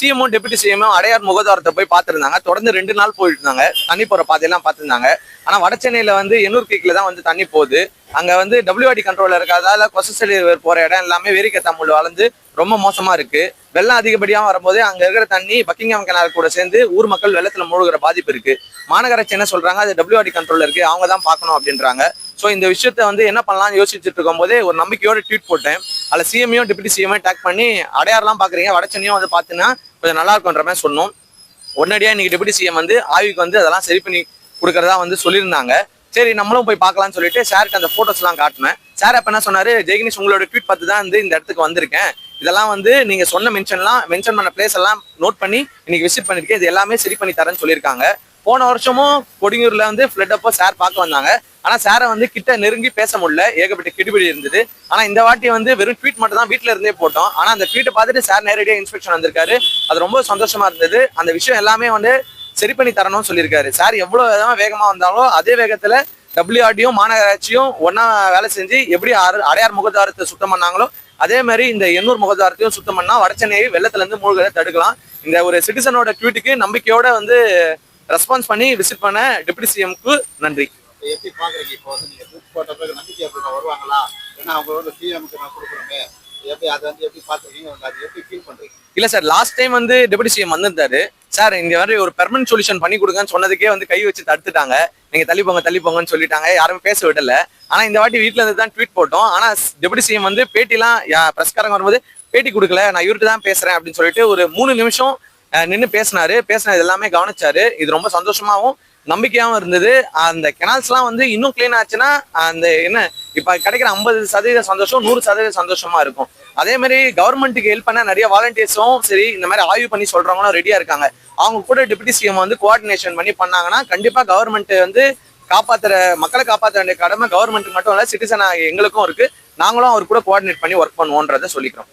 CMO deputy CMO Adyar முகதாரத்தை போய் பார்த்துருந்தாங்க. தொடர்ந்து ரெண்டு நாள் போயிட்டு இருந்தாங்க தண்ணி போற பாதையெல்லாம் பார்த்துருந்தாங்க. ஆனா வட சென்னையில வந்து எண்ணூர் கேக்கில் தான் வந்து தண்ணி போகுது. அங்க வந்து டபிள்யூஆடி கண்ட்ரோல்ல இருக்கிறதால கொசசடி போற இடம் எல்லாமே வேரிக்கை தமிழ் வளர்ந்து ரொம்ப மோசமா இருக்கு. வெள்ளம் அதிகப்படியாக வரும்போது அங்க இருக்கிற தண்ணி பக்கிங்காம் கனால் கூட சேர்ந்து ஊர் மக்கள் வெள்ளத்துல மூழ்கிற பாதிப்பு இருக்கு. மாநகராட்சி என்ன சொல்றாங்க? அது டபிள்யூஆடி கண்ட்ரோல்ல இருக்கு. அவங்க தான் பார்க்கணும் அப்படின்றாங்க. ஸோ இந்த விஷயத்த வந்து என்ன பண்ணலாம்னு யோசிச்சுட்டு இருக்கும் போதே ஒரு நம்பிக்கையோட ட்வீட் போட்டேன். அதில் சிஎம்ஐயும் டெபுட்டி சிஎம்ஐ டேக் பண்ணி அடையாறுலாம் பார்க்குறீங்க வடச்சென்னையும் வந்து பார்த்தீங்கன்னா கொஞ்சம் நல்லா இருக்கும்ன்ற மாதிரி சொன்னோம். உடனடியாக இன்னைக்கு டெபுட்டி சிஎம் வந்து ஆய்வுக்கு வந்து அதெல்லாம் சரி பண்ணி கொடுக்குறதா வந்து சொல்லியிருந்தாங்க. சரி நம்மளும் போய் பார்க்கலாம்னு சொல்லிட்டு சார்கிட்ட அந்த ஃபோட்டோஸ்லாம் காட்டினேன். சார் அப்போ என்ன சொன்னார்? ஜெய்கினிஷ் உங்களோட ட்வீட் பார்த்து தான் வந்து இந்த இடத்துக்கு வந்திருக்கேன். இதெல்லாம் வந்து நீங்கள் சொன்ன மென்ஷன்லாம் மென்ஷன் பண்ண பிளேஸ் எல்லாம் நோட் பண்ணி இன்னைக்கு விசிட் பண்ணியிருக்கேன் இது எல்லாமே சரி பண்ணி தரேன்னு சொல்லியிருக்காங்க. போன வருஷமும் கொடியூர்ல வந்து ஃபிளட் அப்போ சார் பார்க்க வந்தாங்க. ஆனா சாரை வந்து கிட்ட நெருங்கி பேச முடியல. ஏகப்பட்ட கிடிபிடி இருந்தது. ஆனா இந்த வாட்டி வந்து வெறும் ட்வீட் மட்டும் தான் வீட்டுல இருந்தே போட்டோம். ஆனா அந்த ட்வீட்டை பார்த்துட்டு சார் நேரடியாக இன்ஸ்பெக்ஷன் வந்திருக்காரு. அது ரொம்ப சந்தோஷமா இருந்தது. அந்த விஷயம் எல்லாமே வந்து சரி பண்ணி தரணும்னு சொல்லியிருக்காரு. சார் எவ்வளவு விதமா வேகமா வந்தாலும் அதே வேகத்துல டபிள்யூஆர்டியும் மாநகராட்சியும் ஒன்னா வேலை செஞ்சு எப்படி அடையார் முகதாரத்தை சுத்தம் பண்ணாங்களோ அதே மாதிரி இந்த எண்ணூர் முகதாரத்தையும் சுத்தம் பண்ணா வடச்சென்னையை வெள்ளத்துல இருந்து மூழ்கதை தடுக்கலாம். இந்த ஒரு சிட்டிசனோட ட்வீட்டுக்கு நம்பிக்கையோட வந்து ரெஸ்பான்ஸ் பண்ணி விசிட் பண்ண டெபுட்டி சிஎம்க்கு நன்றி. எப்படி பாக்குறீங்க? இப்போ வந்து நீங்க தூக்கு போட்ட பிறகு நம்பிக்கை எப்படி வருவாங்களா? ஏன்னா அவங்க வந்து சிஎம்க்கு நான் எப்படி அதை வந்து எப்படி பாத்துருக்கீங்க அது எப்படி ஃபீல் பண்றீங்க? இல்ல சார் லாஸ்ட் டைம் வந்து டெபுட்டி சிஎம் வந்திருந்தாரு. சார் இந்த மாதிரி ஒரு பெர்மனன்ட் சொல்யூஷன் பண்ணி கொடுங்கன்னு சொன்னதுக்கே வந்து கை வச்சு தடுத்துட்டாங்க. நீங்க தள்ளி போங்க தள்ளி போங்கன்னு சொல்லிட்டாங்க. யாருமே பேச விடல. ஆனா இந்த வாட்டி வீட்ல இருந்து தான் ட்வீட் போட்டோம். ஆனா டெபுட்டி சிஎம் வந்து பேட்டிலாம் பிரஸ்காரங்க வரும்போது பேட்டி கொடுக்கல. நான் இவர்கிட்ட தான் பேசுறேன் அப்படின்னு சொல்லிட்டு ஒரு மூணு நிமிஷம் நின்று பேசினாரு. பேசினது எல்லாமே கவனிச்சாரு. இது ரொம்ப சந்தோஷமாவும் நம்பிக்கையாவும் இருந்தது. அந்த கெனால்ஸ்லாம் வந்து இன்னும் க்ளீன் ஆச்சுன்னா அந்த என்ன இப்ப கிடைக்கிற ஐம்பது சதவீத சந்தோஷம் நூறு சதவீத சந்தோஷமா இருக்கும். அதே மாதிரி கவர்மெண்ட்டுக்கு ஹெல்ப் பண்ண நிறைய வாலண்டியர்ஸும் சரி இந்த மாதிரி ஆய்வு பண்ணி சொல்றவங்களும் ரெடியா இருக்காங்க. அவங்க கூட டிப்டி சிஎம் வந்து கோஆர்டினேஷன் பண்ணி பண்ணாங்கன்னா கண்டிப்பா கவர்மெண்ட் வந்து காப்பாத்துற மக்களை காப்பாற்ற வேண்டிய கடமை கவர்மெண்ட் மட்டும் இல்ல சிட்டிசன் எங்களுக்கும் இருக்கு. நாங்களும் அவர் கூட கோஆர்டினேட் பண்ணி ஒர்க் பண்ணுவோன்றதை சொல்லிக்கிறோம்.